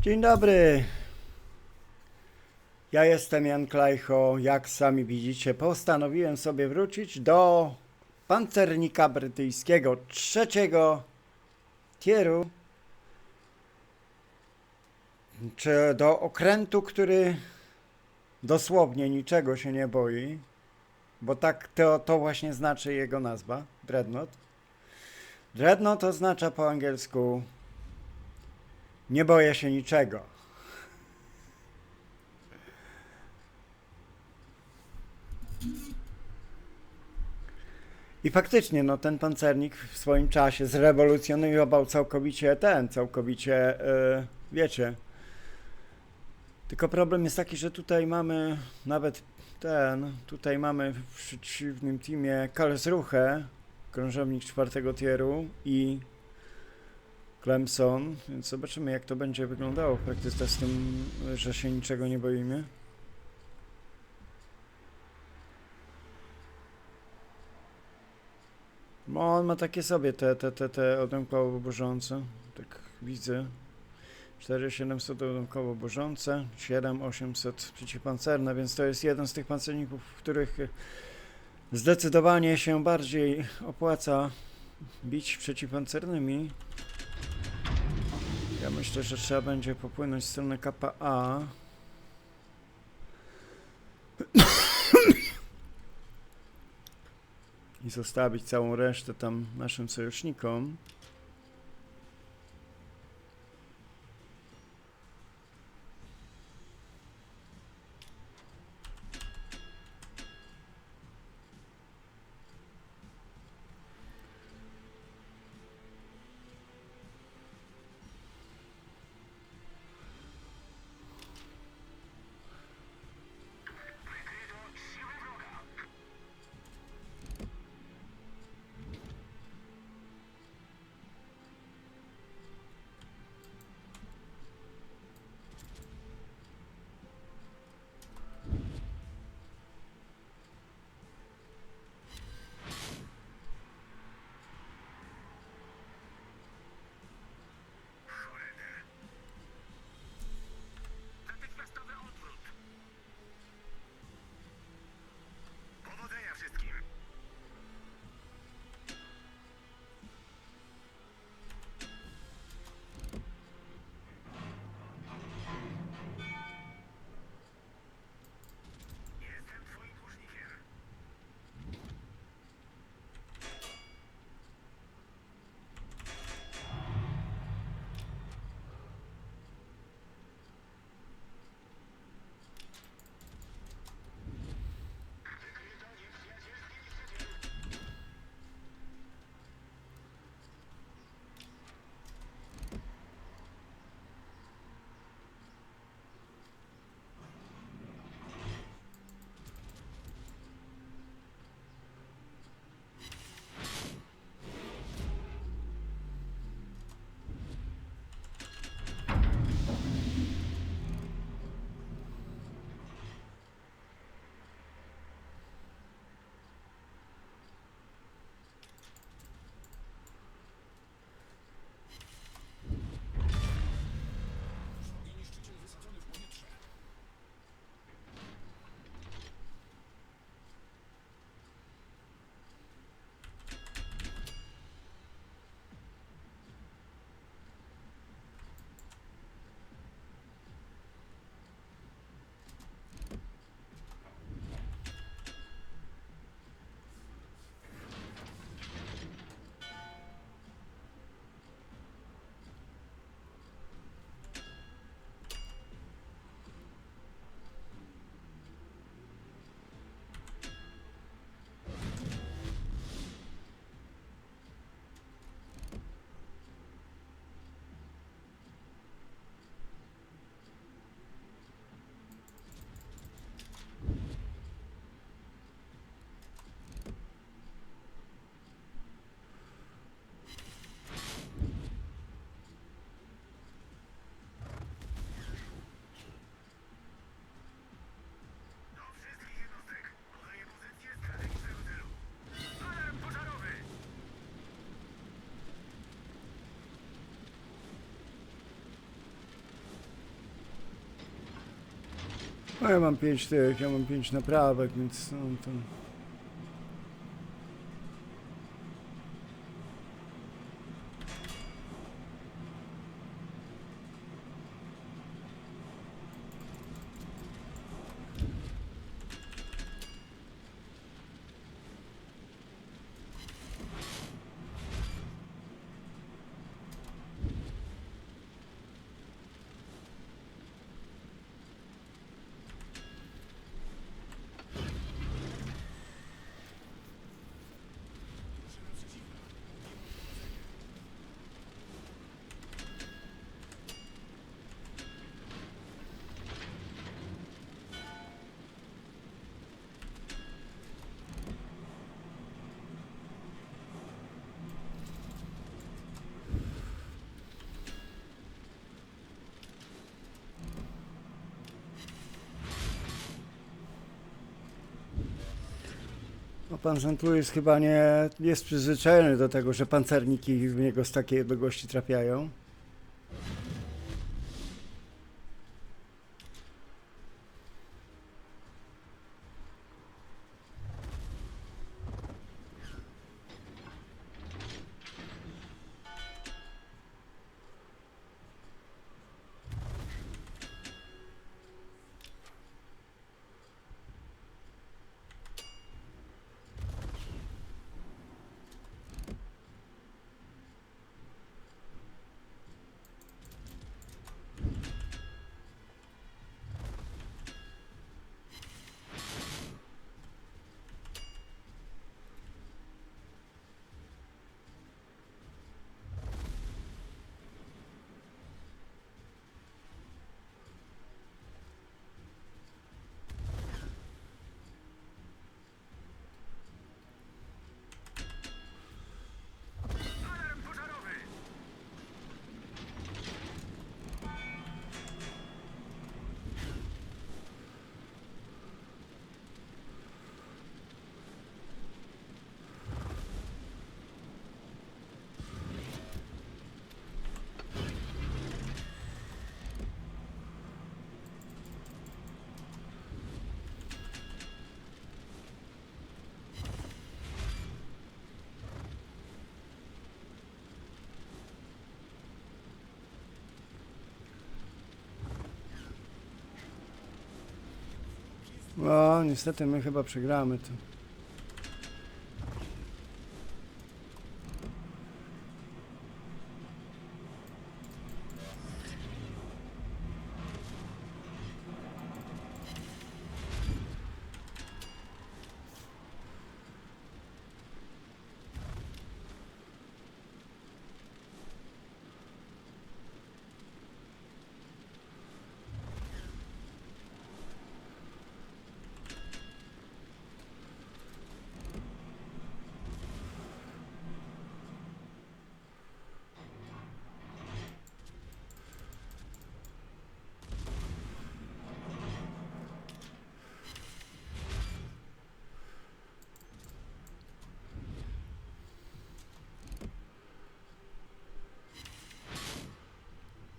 Dzień dobry. Ja jestem Jan Klejcho. Jak sami widzicie, postanowiłem sobie wrócić do pancernika brytyjskiego trzeciego tieru, czy do okrętu, który dosłownie niczego się nie boi, bo tak to, to właśnie znaczy jego nazwa, Dreadnought. Dreadnought oznacza po angielsku nie boję się niczego. I faktycznie, no ten pancernik w swoim czasie zrewolucjonizował całkowicie ten, całkowicie, e, wiecie. Tylko problem jest taki, że tutaj mamy nawet ten, tutaj mamy w przeciwnym teamie Karlsruhe, krążownik czwartego tieru i Clemson, więc zobaczymy jak to będzie wyglądało w praktyce z tym, że się niczego nie boimy. No on ma takie sobie te, te, te, te odłamkowo burzące, tak widzę. 4700 odłamkowo burzące, 7800 przeciwpancerne, więc to jest jeden z tych pancerników, w których zdecydowanie się bardziej opłaca bić przeciwpancernymi. Ja myślę, że trzeba będzie popłynąć w stronę KPA. I zostawić całą resztę tam naszym sojusznikom. No ja mam pięć tych, ja mam pięć naprawek, więc no to... No pan Santuis chyba nie jest przyzwyczajony do tego, że pancerniki w niego z takiej odległości trafiają. No, niestety my chyba przegramy to.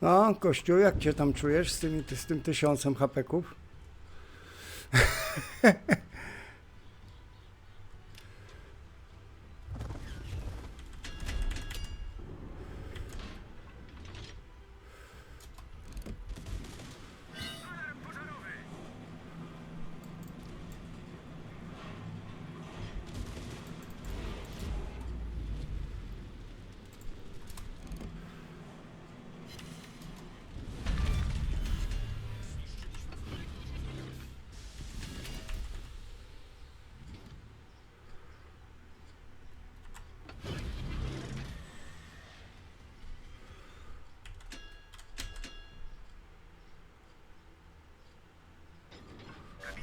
No, Kościół, jak cię tam czujesz z, tymi, z tym tysiącem hapeków?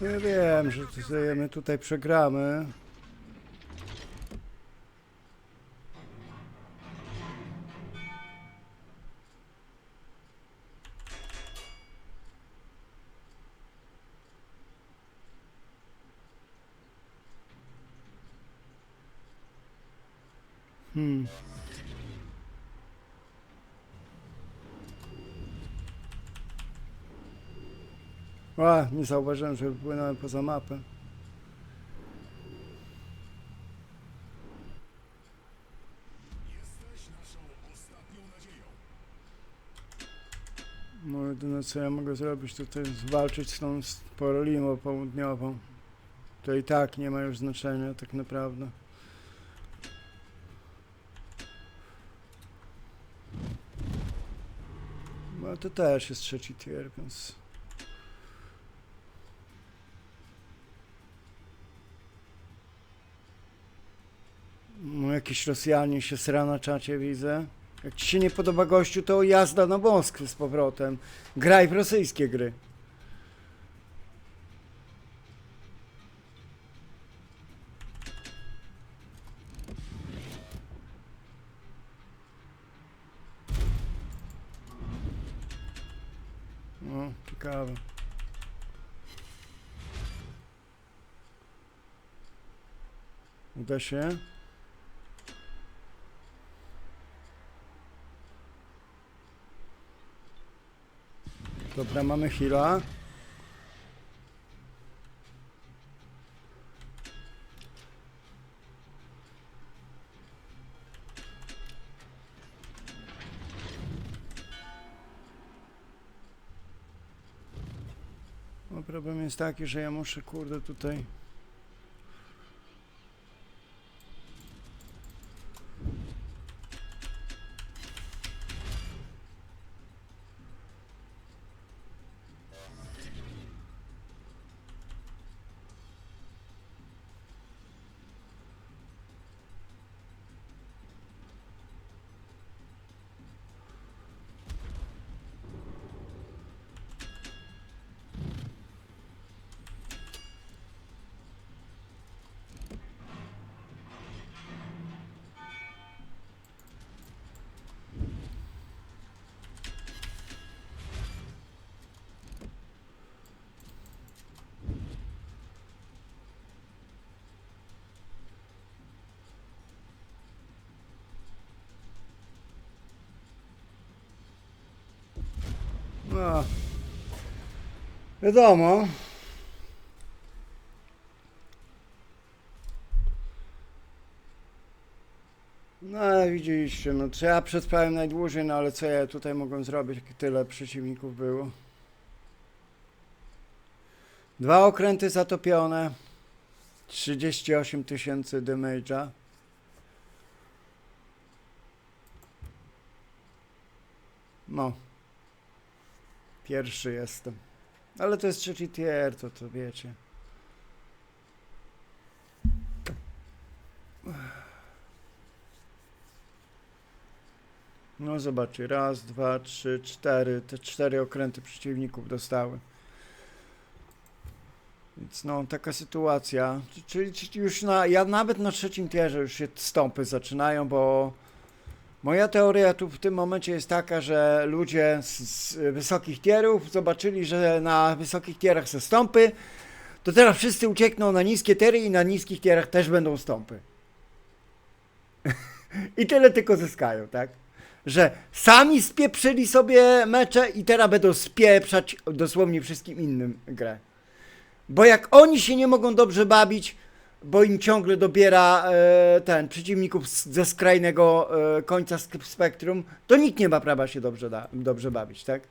Ja wiem, że to sobie my tutaj przegramy. Hmm. A, nie zauważyłem, że wypłynąłem poza mapę. No jedyne co ja mogę zrobić to, to jest walczyć z tą Parolimą południową. To i tak nie ma już znaczenia tak naprawdę. No to też jest trzeci tier, więc... No jakiś Rosjanin się sra na czacie widzę. Jak ci się nie podoba gościu, to jazda na Moskwy z powrotem. Graj w rosyjskie gry. No, ciekawe. Uda się? Dobra, mamy heal'a. No problem jest taki, że ja muszę kurde tutaj Wiadomo. No widzieliście, no co ja przetrwałem najdłużej, no ale co ja tutaj mogłem zrobić, tyle przeciwników było. Dwa okręty zatopione. 38 tysięcy damage'a. No. Pierwszy jestem. Ale to jest trzeci tier, to to wiecie. No zobaczcie, raz, dwa, trzy, cztery. Te cztery okręty przeciwników dostały. Więc no, taka sytuacja. Czyli już na, ja nawet na trzecim tierze już się stąpy zaczynają, bo Moja teoria tu w tym momencie jest taka, że ludzie z, z wysokich tierów zobaczyli, że na wysokich tierach są stąpy, to teraz wszyscy uciekną na niskie tiery i na niskich tierach też będą stąpy. I tyle tylko zyskają, tak? Że sami spieprzyli sobie mecze i teraz będą spieprzać dosłownie wszystkim innym grę. Bo jak oni się nie mogą dobrze bawić, bo im ciągle dobiera e, ten przeciwników z, ze skrajnego e, końca spektrum, to nikt nie ma prawa się dobrze, da, dobrze bawić, tak?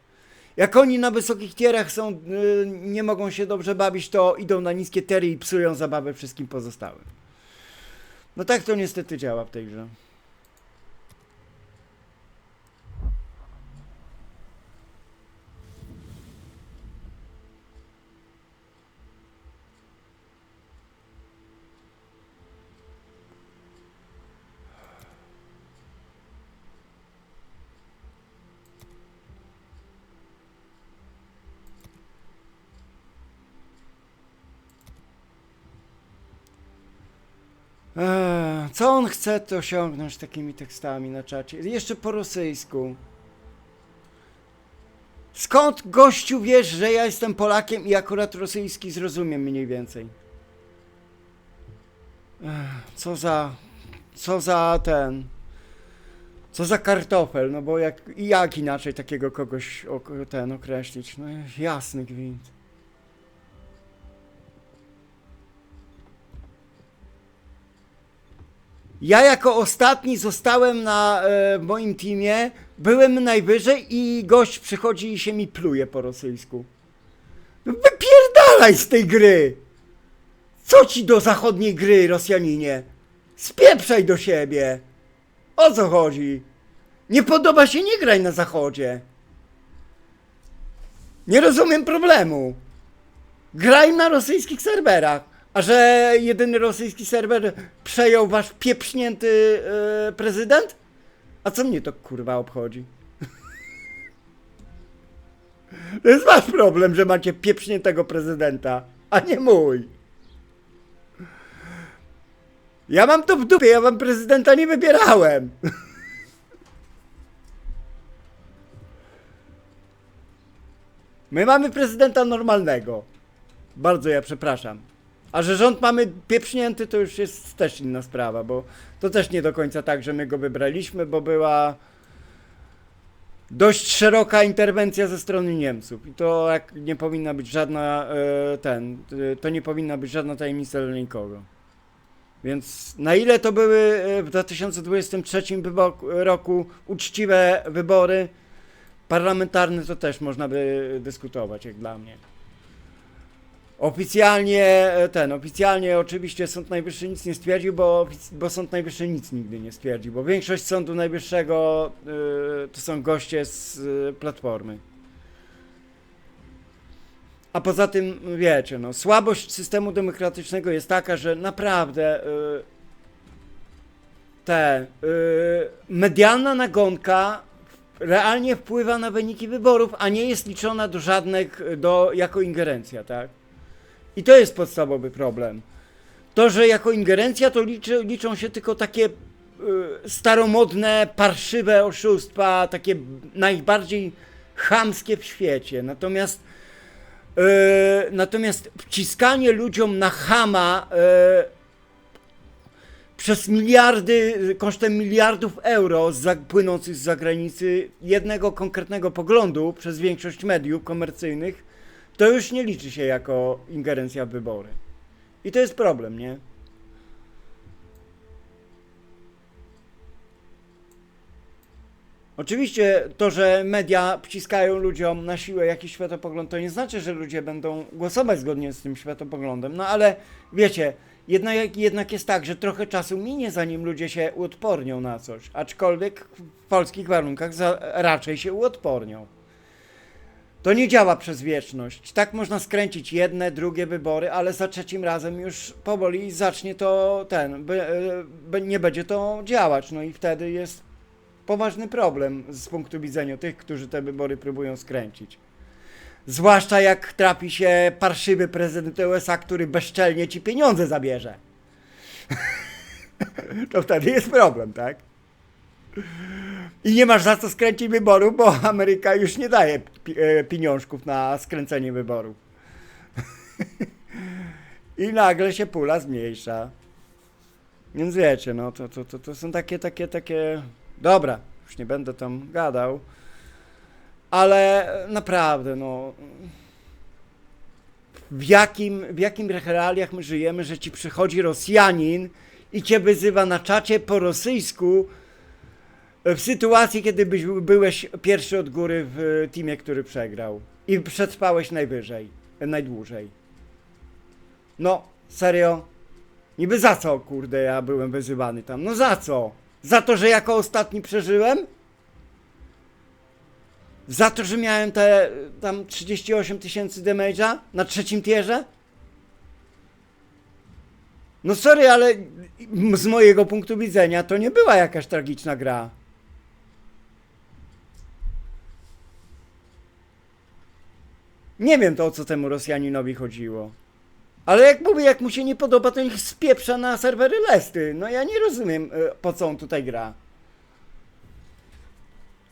Jak oni na wysokich tierach są, e, nie mogą się dobrze bawić, to idą na niskie tery i psują zabawę wszystkim pozostałym. No tak to niestety działa w tej grze. Eee, co on chce to osiągnąć takimi tekstami na czacie? Jeszcze po rosyjsku. Skąd gościu wiesz, że ja jestem Polakiem i akurat rosyjski zrozumiem mniej więcej? Ech, co za. Co za ten. Co za kartofel, no bo jak, jak inaczej takiego kogoś ok, ten określić? No jasny gwint. Ja jako ostatni zostałem na e, moim teamie, byłem najwyżej i gość przychodzi i się mi pluje po rosyjsku. No Wypierdalaj z tej gry! Co ci do zachodniej gry, Rosjaninie? Spieprzaj do siebie! O co chodzi? Nie podoba się, nie graj na zachodzie. Nie rozumiem problemu. Graj na rosyjskich serwerach. A że jedyny rosyjski serwer przejął wasz pieprznięty e, prezydent? A co mnie to kurwa obchodzi? To jest wasz problem, że macie pieprzniętego prezydenta, a nie mój. Ja mam to w dupie, ja wam prezydenta nie wybierałem. My mamy prezydenta normalnego. Bardzo ja przepraszam. A że rząd mamy pieprznięty, to już jest też inna sprawa, bo to też nie do końca tak, że my go wybraliśmy, bo była dość szeroka interwencja ze strony Niemców. I to jak nie powinna być żadna e, ten, e, to nie powinna być żadna tajemnica dla nikogo. Więc na ile to były e, w 2023 wybo- roku uczciwe wybory parlamentarne, to też można by dyskutować, jak dla mnie. Oficjalnie e, ten, oficjalnie oczywiście Sąd Najwyższy nic nie stwierdził, bo, bo Sąd Najwyższy nic nigdy nie stwierdził, bo większość Sądu Najwyższego y, to są goście z y, Platformy. A poza tym, wiecie, no, słabość systemu demokratycznego jest taka, że naprawdę y, te y, medialna nagonka realnie wpływa na wyniki wyborów, a nie jest liczona do żadnych, do, jako ingerencja, tak? I to jest podstawowy problem. To, że jako ingerencja to liczy, liczą się tylko takie y, staromodne, parszywe oszustwa, takie najbardziej chamskie w świecie. Natomiast y, natomiast wciskanie ludziom na chama y, przez miliardy, kosztem miliardów euro za, płynących z zagranicy jednego konkretnego poglądu przez większość mediów komercyjnych, to już nie liczy się jako ingerencja w wybory. I to jest problem, nie? Oczywiście to, że media wciskają ludziom na siłę jakiś światopogląd, to nie znaczy, że ludzie będą głosować zgodnie z tym światopoglądem. No ale wiecie, jednak, jednak jest tak, że trochę czasu minie, zanim ludzie się uodpornią na coś. Aczkolwiek w polskich warunkach raczej się uodpornią. To nie działa przez wieczność. Tak można skręcić jedne, drugie wybory, ale za trzecim razem już powoli zacznie to ten, by, by, nie będzie to działać. No i wtedy jest poważny problem z punktu widzenia tych, którzy te wybory próbują skręcić. Zwłaszcza jak trafi się parszywy prezydent USA, który bezczelnie ci pieniądze zabierze. to wtedy jest problem, tak? I nie masz za co skręcić wyborów, bo Ameryka już nie daje e, pieniążków na skręcenie wyborów. I nagle się pula zmniejsza. Więc wiecie, no to, to, to, to są takie, takie, takie... Dobra, już nie będę tam gadał. Ale naprawdę, no... W jakim, w jakim realiach my żyjemy, że ci przychodzi Rosjanin i cię wyzywa na czacie po rosyjsku, w sytuacji, kiedy byś, byłeś pierwszy od góry w teamie, który przegrał i przetrwałeś najwyżej, najdłużej. No, serio? Niby za co, kurde, ja byłem wyzywany tam? No za co? Za to, że jako ostatni przeżyłem? Za to, że miałem te tam 38 tysięcy damage'a na trzecim tierze? No sorry, ale z mojego punktu widzenia to nie była jakaś tragiczna gra. Nie wiem to o co temu Rosjaninowi chodziło. Ale jak mówię, jak mu się nie podoba, to niech spieprza na serwery Lesty. No ja nie rozumiem, e, po co on tutaj gra.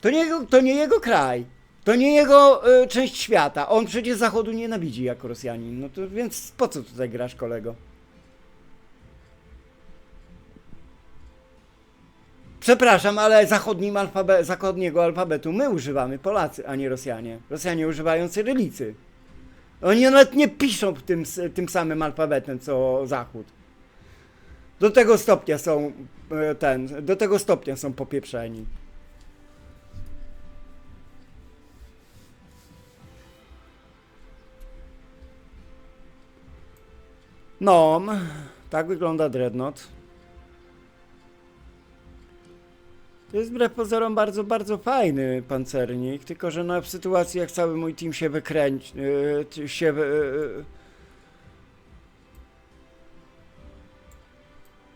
To nie to nie jego kraj. To nie jego e, część świata. On przecież Zachodu nienawidzi jako Rosjanin. No to więc po co tutaj grasz, kolego? Przepraszam, ale zachodnim alfabe zachodniego alfabetu my używamy, Polacy, a nie Rosjanie. Rosjanie używają cyrylicy. Oni nawet nie piszą tym, tym samym alfabetem co Zachód. Do tego stopnia są e, ten, do tego stopnia są popieprzeni. No, tak wygląda Dreadnought. To jest wbrew pozorom bardzo, bardzo fajny pancernik, tylko że no w sytuacji jak cały mój team się wykręci, yy, się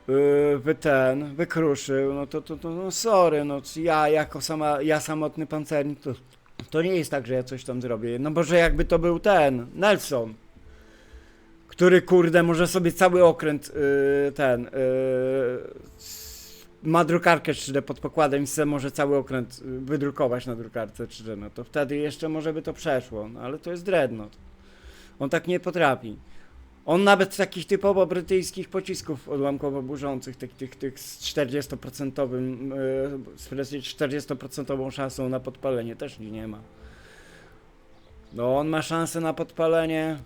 yy, ten, wykruszył, no to, to, to no sorry, no ja jako sama, ja samotny pancernik, to, to nie jest tak, że ja coś tam zrobię, no bo że jakby to był ten, Nelson, który kurde może sobie cały okręt yy, ten yy, ma drukarkę 3D pod pokładem i może cały okręt y, wydrukować na drukarce 3D, no to wtedy jeszcze może by to przeszło, no ale to jest Dreadnought. On tak nie potrafi. On nawet takich typowo brytyjskich pocisków odłamkowo burzących, tych, tych, tych z 40%, yy, z 40% szansą na podpalenie też nie ma. No on ma szansę na podpalenie.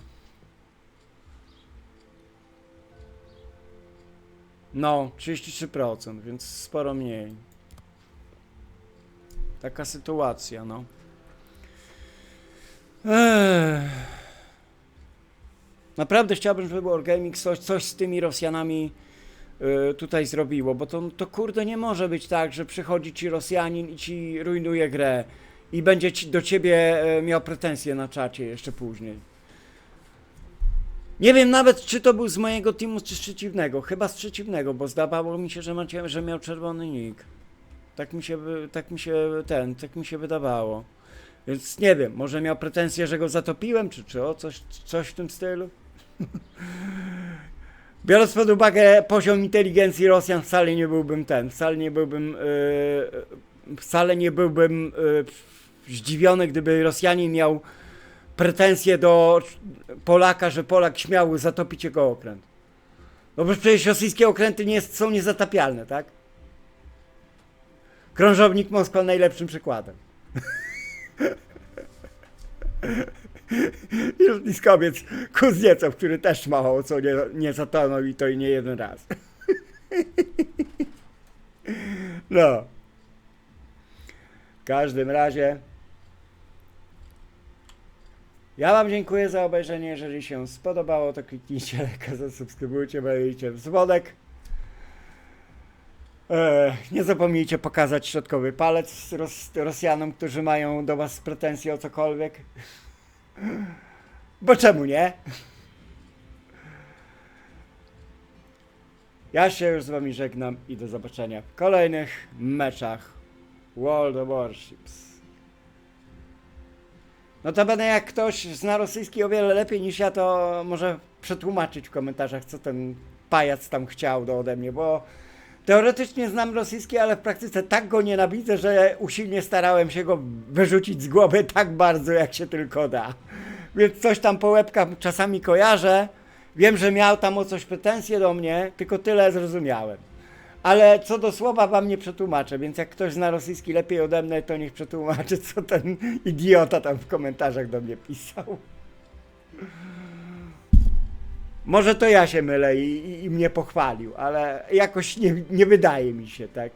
No, 33%, więc sporo mniej. Taka sytuacja, no. Naprawdę chciałbym, żeby Wargaming coś, coś z tymi Rosjanami y, tutaj zrobiło, bo to, to kurde nie może być tak, że przychodzi ci Rosjanin i ci rujnuje grę i będzie ci, do ciebie e, miał pretensje na czacie jeszcze później. Nie wiem nawet, czy to był z mojego teamu, czy z przeciwnego. Chyba z przeciwnego, bo zdawało mi się, że, macie, że miał czerwony nick. Tak mi się, tak mi się ten, tak mi się wydawało. Więc nie wiem, może miał pretensje, że go zatopiłem, czy, czy o, coś, coś w tym stylu. Biorąc pod uwagę poziom inteligencji Rosjan, wcale nie byłbym ten, wcale nie byłbym, yy, wcale nie byłbym yy, zdziwiony, gdyby Rosjanin miał pretensje do Polaka, że Polak śmiał zatopić jego okręt. No bo przecież rosyjskie okręty nie są niezatapialne, tak? Krążownik Moskwa najlepszym przykładem. I lotniskowiec Kuzniecow, który też mało co nie, nie zatonął i to i nie jeden raz. No. W każdym razie ja Wam dziękuję za obejrzenie. Jeżeli się spodobało, to kliknijcie lajka, zasubskrybujcie, walijcie w dzwonek. Eee, nie zapomnijcie pokazać środkowy palec Ros Rosjanom, którzy mają do Was pretensje o cokolwiek. Bo czemu nie? Ja się już z Wami żegnam i do zobaczenia w kolejnych meczach World of Warships. Notabene jak ktoś zna rosyjski o wiele lepiej niż ja, to może przetłumaczyć w komentarzach, co ten pajac tam chciał do ode mnie, bo teoretycznie znam rosyjski, ale w praktyce tak go nienawidzę, że usilnie starałem się go wyrzucić z głowy tak bardzo, jak się tylko da. Więc coś tam po łebkach czasami kojarzę. Wiem, że miał tam o coś pretensje do mnie, tylko tyle zrozumiałem. Ale co do słowa wam nie przetłumaczę, więc jak ktoś zna rosyjski lepiej ode mnie, to niech przetłumaczy, co ten idiota tam w komentarzach do mnie pisał. Może to ja się mylę i, i, i mnie pochwalił, ale jakoś nie, nie wydaje mi się, tak?